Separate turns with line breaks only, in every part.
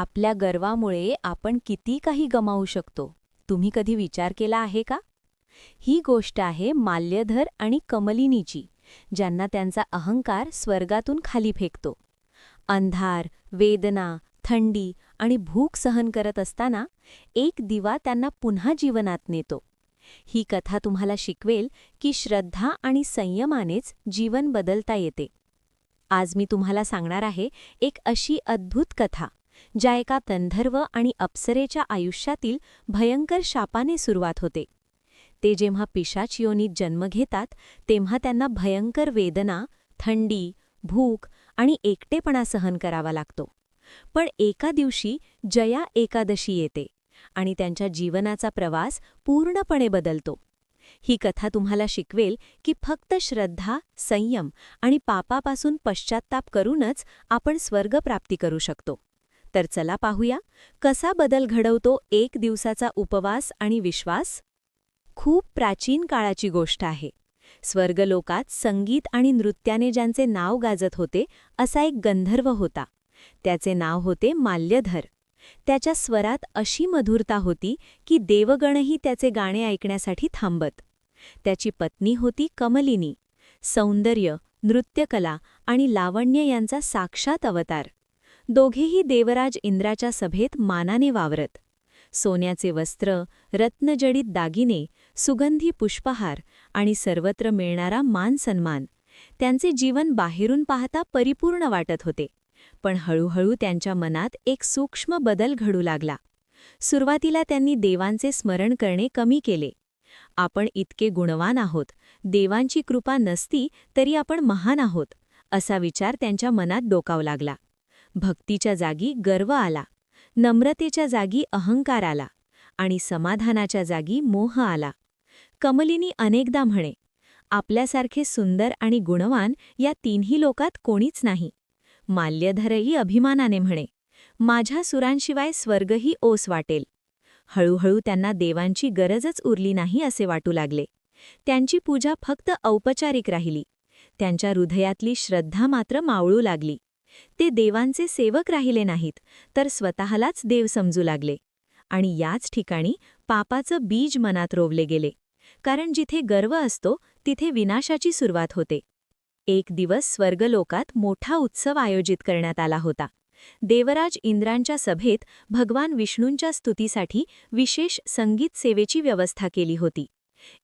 आपल्या गर्वामुळे आपण किती काही गमावू शकतो. तुम्ही कधी विचार केला आहे का? ही गोष्ट आहे माल्यधर आणि कमलिनीची ज्यांना त्यांचा अहंकार स्वर्गातून खाली फेकतो. अंधार वेदना थंडी आणि भूक सहन करत असताना एक दिवा त्यांना पुन्हा जीवनात नेतो. ही कथा तुम्हाला शिकवेल की श्रद्धा आणि संयमानेच जीवन बदलता येते. आज मी तुम्हाला सांगणार आहे एक अशी अद्भुत कथा. ज्या एका तंधर्व आणि अप्सरेच्या आयुष्यातील भयंकर शापाने सुरुवात होते. ते जेव्हा पिशाच योनीत जन्म घेतात तेव्हा त्यांना भयंकर वेदना थंडी भूक आणि एकटेपणा सहन करावा लागतो. पण एका दिवशी जया एकादशी येते आणि त्यांच्या जीवनाचा प्रवास पूर्णपणे बदलतो. ही कथा तुम्हाला शिकवेल की फक्त श्रद्धा संयम आणि पापापासून पश्चात्ताप करूनच आपण स्वर्गप्राप्ती करू शकतो. तर चला पाहूया कसा बदल घडवतो एक दिवसाचा उपवास आणि विश्वास? खूप प्राचीन काळाची गोष्ट आहे. स्वर्गलोकात संगीत आणि नृत्याने ज्यांचे नाव गाजत होते असा एक गंधर्व होता. त्याचे नाव होते माल्यधर. त्याच्या स्वरात अशी मधुरता होती की देवगणही त्याचे गाणे ऐकण्यासाठी थांबत. त्याची पत्नी होती कमलिनी. सौंदर्य नृत्यकला आणि लावण्य यांचा साक्षात अवतार. दोघेही देवराज इंद्राच्या सभेत मानाने वावरत. सोन्याचे वस्त्र रत्नजडित दागिने सुगंधी पुष्पहार आणि सर्वत्र मिळणारा मान सन्मान त्यांचे जीवन बाहेरून पाहता परिपूर्ण वाटत होते. पण हळूहळू त्यांच्या मनात एक सूक्ष्म बदल घडू लागला. सुरुवातीला त्यांनी देवांचे स्मरण करणे कमी केले. आपण इतके गुणवान आहोत देवांची कृपा नसती तरी आपण महान आहोत असा विचार त्यांच्या मनात डोकावू लागला. भक्तीच्या जागी गर्व आला. नम्रतेच्या जागी अहंकार आला आणि समाधानाच्या जागी मोह आला. कमलिनी अनेकदा म्हणे आपल्यासारखे सुंदर आणि गुणवान या तीनही लोकात कोणीच नाही. माल्यधरही अभिमानाने म्हणे माझ्या सुरांशिवाय स्वर्गही ओस वाटेल. हळूहळू त्यांना देवांची गरजच उरली नाही असे वाटू लागले. त्यांची पूजा फक्त औपचारिक राहिली. त्यांच्या हृदयातली श्रद्धा मात्र मावळू लागली. ते देवांचे सेवक राहिले नाहीत तर स्वतःलाच देव समजू लागले. आणि याच ठिकाणी पापाचं बीज मनात रोवले गेले. कारण जिथे गर्व असतो तिथे विनाशाची सुरुवात होते. एक दिवस स्वर्गलोकात मोठा उत्सव आयोजित करण्यात आला होता. देवराज इंद्रांच्या सभेत भगवान विष्णूंच्या स्तुतीसाठी विशेष संगीत सेवेची व्यवस्था केली होती.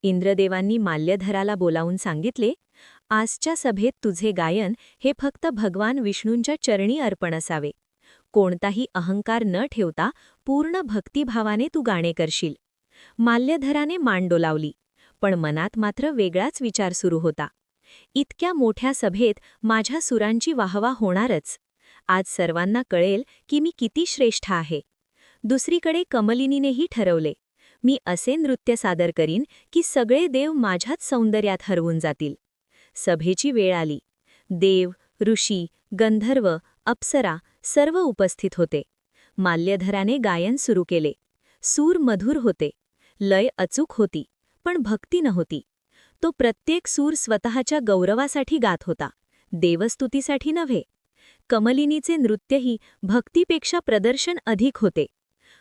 इंद्रदेवांनी माल्यधराला बोलावून सांगितले आजच्या सभेत तुझे गायन हे फक्त भगवान विष्णूंच्या चरणी अर्पण असावे. कोणताही अहंकार न ठेवता पूर्ण भक्तिभावाने तू गाणे करशील. माल्यधराने मान डोलावली पण मनात मात्र वेगळाच विचार सुरू होता. इतक्या मोठ्या सभेत माझ्या सुरांची वाहवा होणारच. आज सर्वांना कळेल की मी किती श्रेष्ठ आहे. दुसरीकडे कमलिनीनेही ठरवले मी असे नृत्य सादर करीन की सगळे देव माझ्याच सौंदर्यात हरवून जातील. सभेची वेळ आली. देव ऋषी गंधर्व अप्सरा सर्व उपस्थित होते. माल्यधराने गायन सुरू केले. सूर मधुर होते. लय अचूक होती पण भक्ती नव्हती. तो प्रत्येक सूर स्वतःच्या गौरवासाठी गात होता. देवस्तुतीसाठी नव्हे. कमलिनीचे नृत्यही भक्तीपेक्षा प्रदर्शन अधिक होते.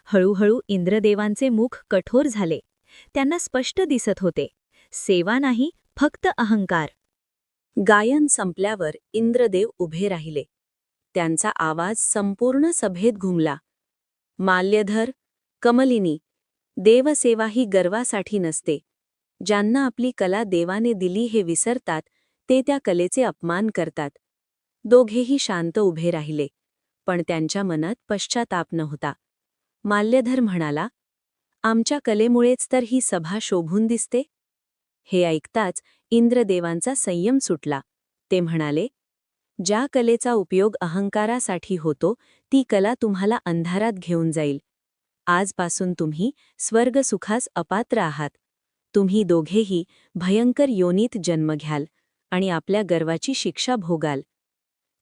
हळूहळू इंद्रदेवांचे मुख कठोर झाले. त्यांना स्पष्ट दिसत होते. सेवा नाही फक्त अहंकार. गायन संपल्यावर इंद्रदेव उभे राहिले. त्यांचा आवाज संपूर्ण सभेत घुमला. माल्यधर कमलिनी देवसेवा ही गर्वासाठी नसते. ज्यांना आपली कला देवाने दिली हे विसरतात ते त्या कलेचे अपमान करतात. दोघेही शांत उभे राहिले. पण त्यांच्या मनात पश्चाताप नव्हता. माल्यधर म्हणाला आमच्या कलेमुळेच तर ही सभा शोभून दिसते? हे ऐकताच इंद्रदेवांचा संयम सुटला. ते म्हणाले ज्या कलेचा उपयोग अहंकारासाठी होतो ती कला तुम्हाला अंधारात घेऊन जाईल. आजपासून तुम्ही स्वर्गसुखास अपात्र आहात. तुम्ही दोघेही भयंकर योनीत जन्म घ्याल आणि आपल्या गर्वाची शिक्षा भोगाल.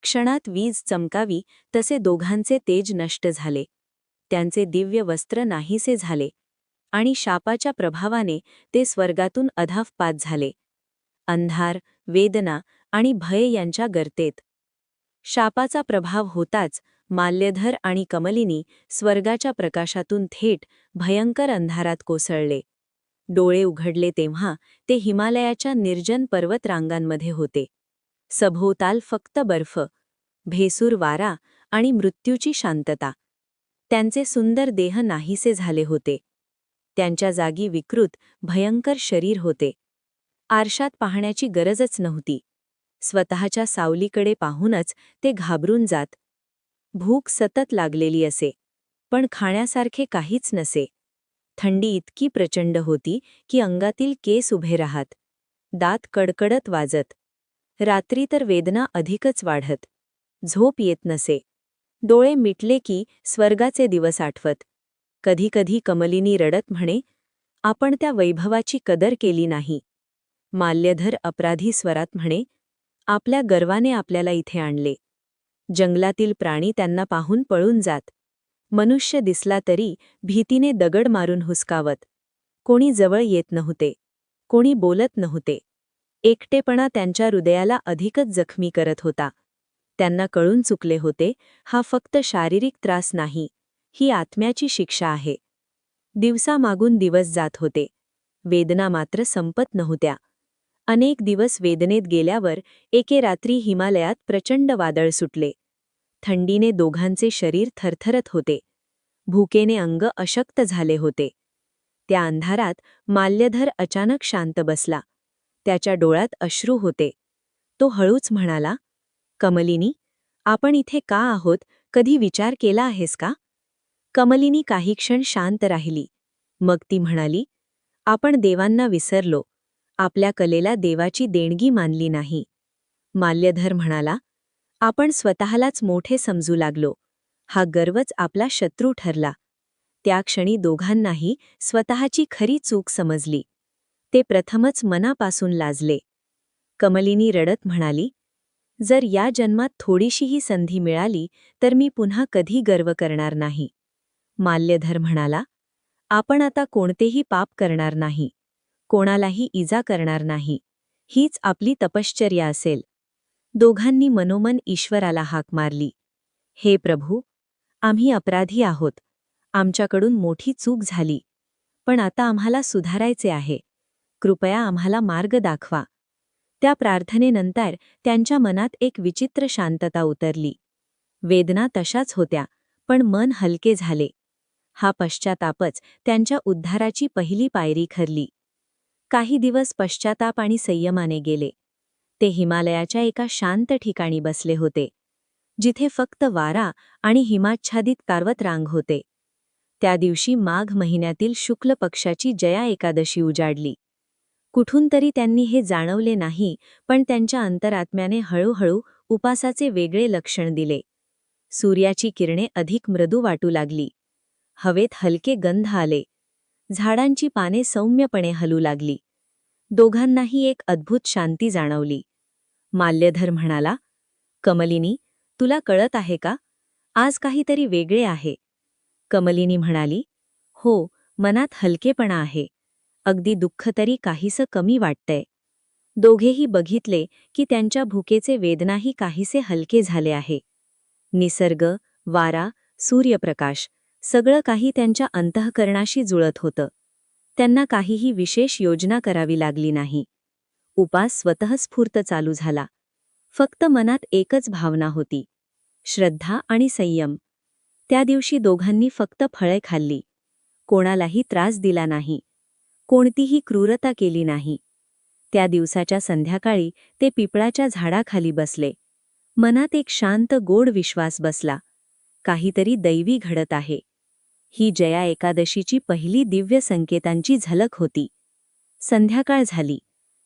क्षणात वीज चमकावी तसे दोघांचे तेज नष्ट झाले. त्यांचे दिव्य वस्त्र नाहीसे झाले. आणि शापाच्या प्रभावाने ते स्वर्गातून अधावपात झाले. अंधार वेदना आणि भय यांच्या गर्तेत. शापाचा प्रभाव होताच माल्यधर आणि कमलिनी स्वर्गाच्या प्रकाशातून थेट भयंकर अंधारात कोसळले. डोळे उघडले तेव्हा ते हिमालयाच्या निर्जन पर्वतरांगांमध्ये होते. सभोवताल फक्त बर्फ भेसूर वारा आणि मृत्यूची शांतता. त्यांचे सुंदर देह नाहीसे झाले होते. त्यांच्या जागी विकृत भयंकर शरीर होते. आरशात पाहण्याची गरजच नव्हती. स्वतःच्या सावलीकडे पाहूनच ते घाबरून जात. भूक सतत लागलेली असे पण खाण्यासारखे काहीच नसे. थंडी इतकी प्रचंड होती की अंगातील केस उभे राहत. दात कडकडत वाजत. रात्री तर वेदना अधिकच वाढत. झोप येत नसे. डोळे मिटले की स्वर्गाचे दिवस आठवत. कधीकधी कमलिनी रडत म्हणे आपण त्या वैभवाची कदर केली नाही. माल्यधर अपराधी स्वरात म्हणे आपल्या गर्वाने आपल्याला इथे आणले. जंगलातील प्राणी त्यांना पाहून पळून जात. मनुष्य दिसला तरी भीतीने दगड मारून हुसकावत. कोणी जवळ येत नव्हते. कोणी बोलत नव्हते. एकटेपणा त्यांच्या हृदयाला अधिकच जखमी करत होता. त्यांना कळून चुकले होते हा फक्त शारीरिक त्रास नाही. ही आत्म्याची शिक्षा आहे. दिवसामागून दिवस जात होते. वेदना मात्र संपत नव्हत्या. अनेक दिवस वेदनेत गेल्यावर एके रात्री हिमालयात प्रचंड वादळ सुटले. थंडीने दोघांचे शरीर थरथरत होते. भूकेने अंग अशक्त झाले होते. त्या अंधारात माल्यधर अचानक शांत बसला. त्याच्या डोळ्यात अश्रू होते. तो हळूच म्हणाला कमलिनी आपण इथे का आहोत? कधी विचार केला आहेस का? कमलिनी काही क्षण शांत राहिली. मग ती म्हणाली आपण देवांना विसरलो. आपल्या कलेला देवाची देणगी मानली नाही. माल्यधर म्हणाला आपण स्वतःलाच मोठे समजू लागलो. हा गर्वच आपला शत्रू ठरला. त्या क्षणी दोघांनाही स्वतःची खरी चूक समजली. ते प्रथमच मनापासून लाजले. कमलिनी रडत म्हणाली जर या जन्मात थोडीशीही संधी मिळाली तर मी पुन्हा कधी गर्व करणार नाही. माल्यधर म्हणाला आपण आता कोणतेही पाप करणार नाही कोणालाही इजा करणार नाही हीच आपली तपश्चर्या असेल. दोघांनी मनोमन ईश्वराला हाक मारली हे प्रभू आम्ही अपराधी आहोत आमच्याकडून मोठी चूक झाली पण आता आम्हाला सुधारायचे आहे कृपया आम्हाला मार्ग दाखवा. त्या प्रार्थनेनंतर त्यांच्या मनात एक विचित्र शांतता उतरली. वेदना तशाच होत्या पण मन हलके झाले. हा पश्चातापच त्यांच्या उद्धाराची पहिली पायरी खरली काही दिवस पश्चाताप आणि संयमाने गेले. ते हिमालयाच्या एका शांत ठिकाणी बसले होते. जिथे फक्त वारा आणि हिमाच्छादित कार्वत रांग होते. त्या दिवशी माघ महिन्यातील शुक्ल पक्षाची जया एकादशी उजाडली. कुठून तरी त्यांनी हे जाणवले नाही पण त्यांच्या अंतरात्म्याने हळूहळू उपासाचे वेगळे लक्षण दिले. सूर्याची किरणे अधिक मृदू वाटू लागली. हवेत हलके गंध आले. झाडांची पाने सौम्यपणे हलू लागली. दोघांनाही एक अद्भुत शांती जाणवली. माल्यधर म्हणाला कमलिनी तुला कळत आहे का? आज काहीतरी वेगळे आहे. कमलिनी म्हणाली हो मनात हलकेपणा आहे. अगदी दुःख तरी काहीसं कमी वाटतंय. दोघेही बघितले की त्यांच्या भुकेचे वेदनाही काहीसे हलके झाले आहे. निसर्ग वारा सूर्यप्रकाश सगळं काही त्यांच्या अंतःकरणाशी जुळत होतं. त्यांना काहीही विशेष योजना करावी लागली नाही. उपास स्वतःस्फूर्त चालू झाला. फक्त मनात एकच भावना होती. श्रद्धा आणि संयम. त्या दिवशी दोघांनी फक्त फळे खाल्ली. कोणालाही त्रास दिला नाही. कोणतीही क्रूरता केली नाही. त्या दिवसाच्या संध्याकाळी ते पिपळाच्या झाडाखाली बसले. मनात एक शांत गोड विश्वास बसला. काहीतरी दैवी घडत आहे. ही जया एकादशीची पहिली दिव्य संकेतांची झलक होती. संध्याकाळ झाली.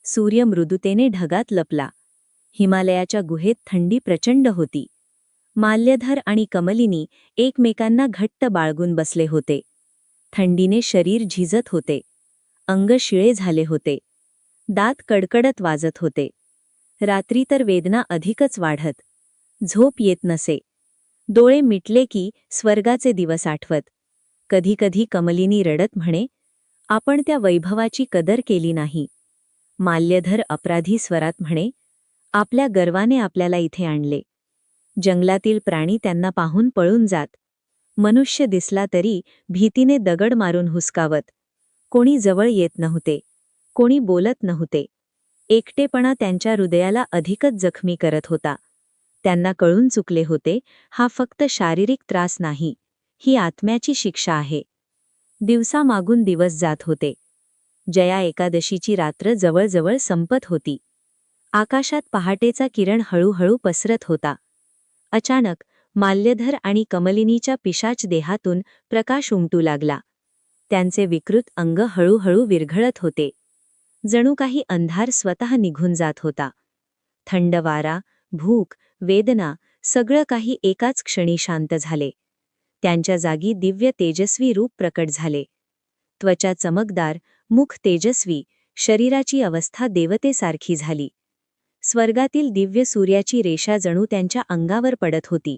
सूर्य मृदुतेने ढगात लपला. हिमालयाच्या गुहेत थंडी प्रचंड होती. माल्यधर आणि कमलिनी एकमेकांना घट्ट बाळगून बसले होते. थंडीने शरीर झिजत होते. अंग शिळे झाले होते. दात कडकडत वाजत होते. रात्री तर वेदना अधिकच वाढत. झोप येत नसे. डोळे मिटले की स्वर्गाचे दिवस आठवत. कधीकधी कमलिनी रडत म्हणे आपण त्या वैभवाची कदर केली नाही. माल्यधर अपराधी स्वरात म्हणे आपल्या गर्वाने आपल्याला इथे आणले. जंगलातील प्राणी त्यांना पाहून पळून जात. मनुष्य दिसला तरी भीतीने दगड मारून हुसकावत. कोणी जवळ येत नव्हते. कोणी बोलत नव्हते. एकटेपणा त्यांच्या हृदयाला अधिकच जखमी करत होता. त्यांना कळून चुकले होते हा फक्त शारीरिक त्रास नाही. ही आत्म्याची शिक्षा आहे. दिवसामागून दिवस जात होते. जया एकादशीची रात्र जवळजवळ संपत होती. आकाशात पहाटेचा किरण हळूहळू पसरत होता. अचानक माल्यधर आणि कमलिनीच्या पिशाच देहातून प्रकाश उमटू लागला. त्यांचे विकृत अंग हळूहळू विरघळत होते. जणू काही अंधार स्वतः निघून जात होता. थंड वारा भूक वेदना सगळं काही एकाच क्षणी शांत झाले. त्यांच्या जागी दिव्य तेजस्वी रूप प्रकट झाले. त्वचा चमकदार मुख तेजस्वी शरीराची अवस्था देवतेसारखी झाली. स्वर्गातील दिव्य सूर्याची रेषा जणू त्यांच्या अंगावर पडत होती.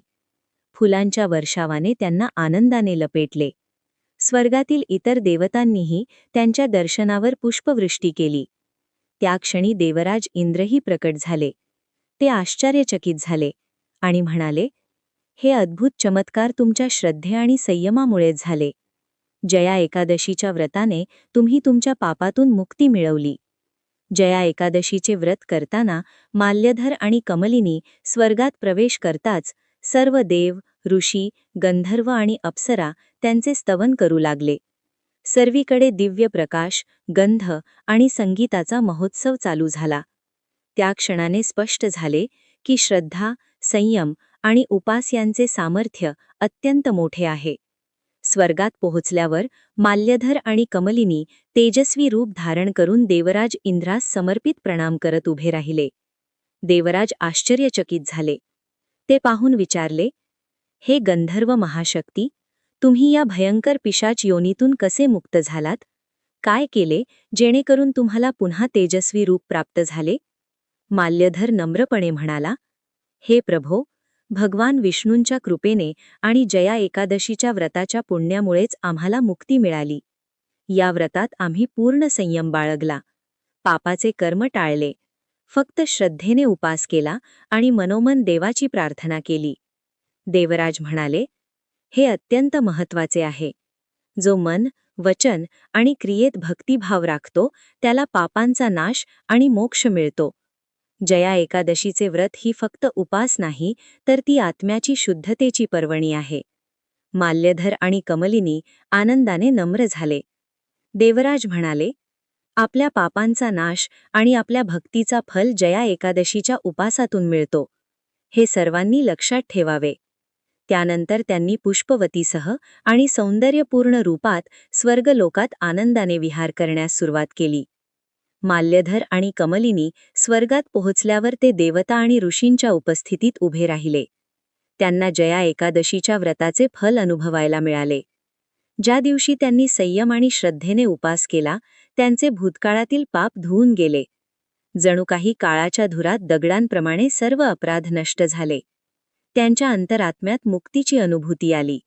फुलांच्या वर्षावाने त्यांना आनंदाने लपेटले. स्वर्गातील इतर देवतांनीही त्यांच्या दर्शनावर पुष्पवृष्टी केली. त्या क्षणी देवराज इंद्रही प्रकट झाले. ते आश्चर्यचकित झाले आणि म्हणाले हे अद्भुत चमत्कार तुमच्या श्रद्धे आणि संयमामुळे झाले. जया एकादशीच्या व्रताने तुम्ही तुमच्या पापातून मुक्ती मिळवली. जया एकादशीचे व्रत करताना माल्यधर आणि कमलिनी स्वर्गात प्रवेश करताच सर्व देव ऋषी गंधर्व आणि अप्सरा त्यांचे स्तवन करू लागले. सर्वीकडे दिव्य प्रकाश गंध आणि संगीताचा महोत्सव चालू झाला. त्या क्षणाने स्पष्ट झाले की श्रद्धा संयम आणि उपास यांचे सामर्थ्य अत्यंत मोठे आहे. स्वर्गात पोहोचल्यावर माल्यधर आणि कमलिनी तेजस्वी रूप धारण करून देवराज इंद्रास समर्पित प्रणाम करत उभे राहिले. देवराज आश्चर्यचकित झाले. ते पाहून विचारले हे गंधर्व महाशक्ती तुम्ही या भयंकर पिशाच योनीतून कसे मुक्त झालात? काय केले जेणेकरून तुम्हाला पुन्हा तेजस्वी रूप प्राप्त झाले? माल्यधर नम्रपणे म्हणाला हे प्रभो भगवान विष्णूंच्या कृपेने आणि जया एकादशीच्या व्रताच्या पुण्यामुळेच आम्हाला मुक्ती मिळाली. या व्रतात आम्ही पूर्ण संयम बाळगला. पापाचे कर्म टाळले. फक्त श्रद्धेने उपास केला आणि मनोमन देवाची प्रार्थना केली. देवराज म्हणाले हे अत्यंत महत्त्वाचे आहे. जो मन वचन आणि क्रियेत भक्तिभाव राखतो त्याला पापांचा नाश आणि मोक्ष मिळतो. जया एकादशीचे व्रत ही फक्त उपास नाही तर ती आत्म्याची शुद्धतेची पर्वणी आहे. माल्यधर आणि कमलिनी आनंदाने नम्र झाले. देवराज म्हणाले आपल्या पापांचा नाश आणि आपल्या भक्तीचा फल जया एकादशीच्या उपासातून मिळतो. हे सर्वांनी लक्षात ठेवावे. त्यानंतर त्यांनी पुष्पवतीसह आणि सौंदर्यपूर्ण रूपात स्वर्गलोकात आनंदाने विहार करण्यास सुरुवात केली. माल्यधर आणि कमलिनी स्वर्गात पोहोचल्यावर ते देवता आणि ऋषींच्या उपस्थितीत उभे राहिले. त्यांना जया एकादशीच्या व्रताचे फल अनुभवायला मिळाले. ज्या दिवशी त्यांनी संयम आणि श्रद्धेने उपास केला त्यांचे भूतकाळातील पाप धुवून गेले. जणू काही काळाच्या धुरात दगडांप्रमाणे सर्व अपराध नष्ट झाले. त्यांच्या अंतरात्म्यात मुक्तीची अनुभूती आली.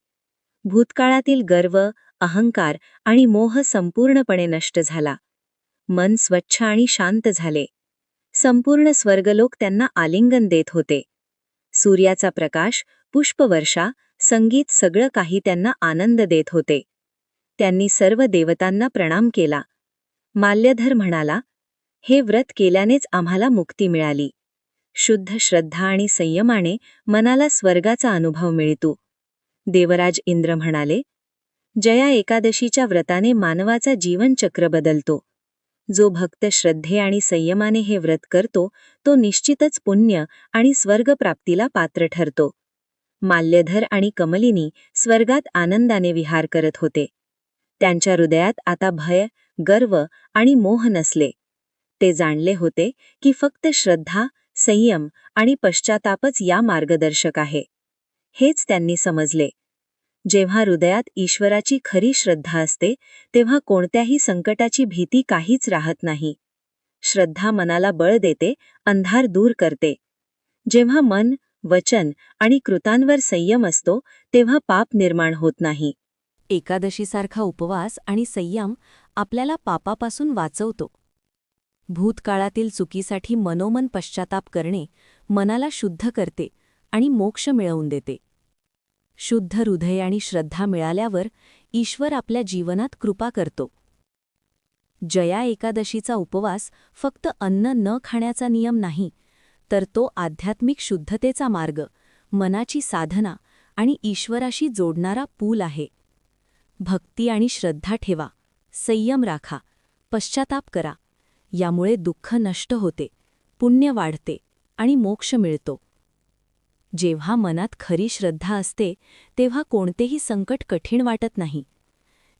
भूतकाळातील गर्व अहंकार आणि मोह संपूर्णपणे नष्ट झाला. मन स्वच्छ आणि शांत झाले. संपूर्ण स्वर्गलोक त्यांना आलिंगन देत होते. सूर्याचा प्रकाश पुष्पवर्षा संगीत सगळं काही त्यांना आनंद देत होते. त्यांनी सर्व देवतांना प्रणाम केला. माल्यधर म्हणाला हे व्रत केल्यानेच आम्हाला मुक्ती मिळाली. शुद्ध श्रद्धा आणि संयमाने मनाला स्वर्गाचा अनुभव मिळतो. देवराज इंद्र म्हणाले जया एकादशीच्या व्रताने मानवाचा जीवनचक्र बदलतो. जो भक्त श्रद्धे आणि संयमाने हे व्रत करतो तो निश्चितच पुण्य आणि स्वर्गप्राप्तीला पात्र ठरतो. माल्यधर आणि कमलिनी स्वर्गात आनंदाने विहार करत होते. त्यांच्या हृदयात आता भय गर्व आणि मोह नसले. ते जाणले होते की फक्त श्रद्धा संयम आणि पश्चातापच या मार्गदर्शक आहे. हेच त्यांनी समजले. जेव्हा हृदयात ईश्वराची खरी श्रद्धा असते तेव्हा कोणत्याही संकटाची भीती काहीच राहत नाही. श्रद्धा मनाला बळ देते अंधार दूर करते. जेव्हा मन वचन आणि कृतांवर संयम असतो तेव्हा पाप निर्माण होत नाही. एकादशीसारखा उपवास आणि संयम आपल्याला पापापासून वाचवतो. भूतकाळातील चुकीसाठी मनोमन पश्चाताप करणे मनाला शुद्ध करते आणि मोक्ष मिळवून देते. शुद्ध हृदय आणि श्रद्धा मिळाल्यावर ईश्वर आपल्या जीवनात कृपा करतो. जया एकादशीचा उपवास फक्त अन्न न खाण्याचा नियम नाही तर तो आध्यात्मिक शुद्धतेचा मार्ग मनाची साधना आणि ईश्वराशी जोडणारा पूल आहे. भक्ती आणि श्रद्धा ठेवा संयम राखा पश्चाताप करा यामुळे दुःख नष्ट होते पुण्य वाढते आणि मोक्ष मिळतो. जेव्हा मनात खरी श्रद्धा असते तेव्हा कोणतेही संकट कठीण वाटत नाही.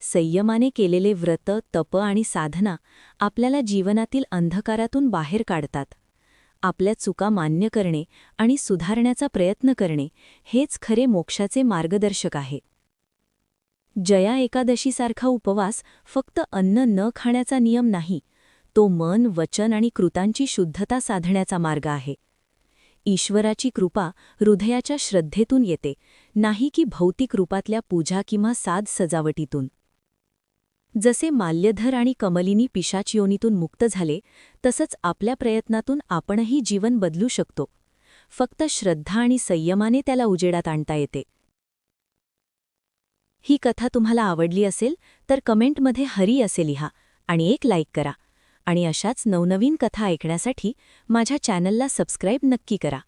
संयमाने केलेले व्रत तप आणि साधना आपल्याला जीवनातील अंधकारातून बाहेर काढतात. आपल्या चुका मान्य करणे आणि सुधारण्याचा प्रयत्न करणे हेच खरे मोक्षाचे मार्गदर्शक आहे. जया एकादशीसारखा उपवास फक्त अन्न न खाण्याचा नियम नाही तो मन वचन आणि कृतांची शुद्धता साधण्याचा मार्ग आहे. ईश्वराची कृपा हृदयाच्या श्रद्धेतून येते नाही की भौतिक रूपातल्या पूजा किंवा साध सजावटीतून. जसे माल्यधर आणि कमलिनी पिशाच योनीतून मुक्त झाले तसंच आपल्या प्रयत्नातून आपणही जीवन बदलू शकतो. फक्त श्रद्धा आणि संयमाने त्याला उजेडात आणता येते. ही कथा तुम्हाला आवडली असेल तर कमेंटमध्ये हरी असे लिहा आणि एक लाईक करा. आणि अशाच नवनवीन कथा ऐकण्यासाठी माझ्या चॅनलला सबस्क्राईब नक्की करा.